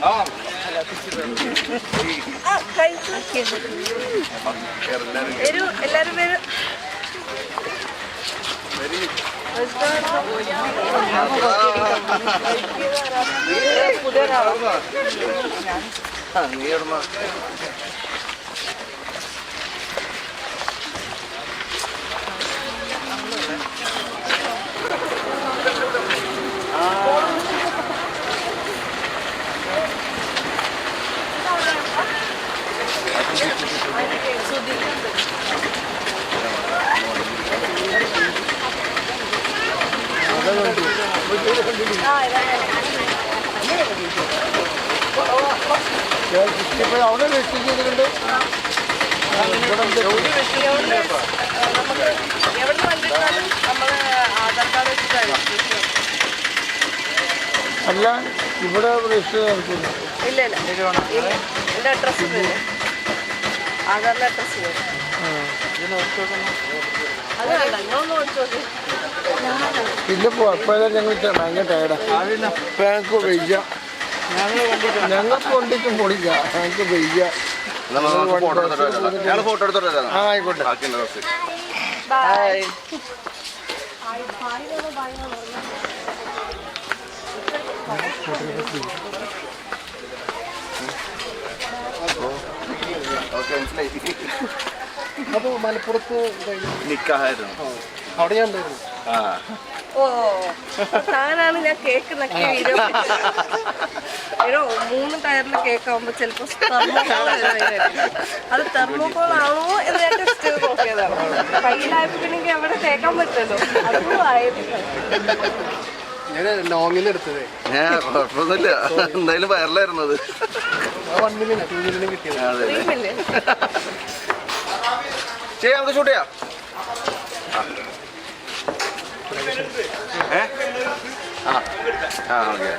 Tamam. Ah, kayıtlı. Eru, elleri verin. Verin. Pudera. Nirma. അവിടെ register ചെയ്തിട്ടുണ്ട് അല്ല ഇവിടെ രജിസ്റ്റർ നടക്കുന്നു ഇല്ല. ഇല്ല. എന്റെ അഡ്രസ് ഇല്ല നോക്കി പിന്നെ കുഴപ്പമില്ല ഞങ്ങൾ ഭയങ്കര ടയർഡാ ഞങ്ങൾക്ക് വയ്യ. ഞങ്ങൾക്ക് കൊണ്ടിട്ടും പൊളിക്ക ഞങ്ങൾക്ക് വയ്യ. ഫോട്ടോ എടുത്തിട്ട് ആയിക്കോട്ടെ. അപ്പോൾ മലപ്പുറത്ത് നിക്കാഹായിരുന്നു. അവിടെ ഞാൻ ഉണ്ടായിരുന്നു ആ. ഓ താനാണ് ഞാൻ കേക്ക് നക്കി വീഡിയോ. ഏടോ മൂന്ന് ടയറിന്റെ കേക്ക് ആവുമ്പോ ചിലപ്പോ അത് തെർമോകോൾ ആണോ എന്ന് ഞാൻ ടെസ്റ്റ് ചെയ്ത് നോക്കിയതാണ്. കയ്യിലായപ്പോ പിന്നെ എനിക്ക് തേക്കാൻ പറ്റുമല്ലോ. അതും ആയിരുന്നു ഞാൻ ലോങ്ങിൽ എടുത്തത്. ഞാൻ കുഴപ്പമൊന്നുമില്ല എന്തായാലും വയറിലായിരുന്നു അത് വൺ മില്യൻ ടു കിട്ടിയത്. അതെ ചെയ്യാം നമുക്ക് ഷൂട്ട് ചെയ്യാം. ആ. ഏ? ആ ആ ഓക്കെ.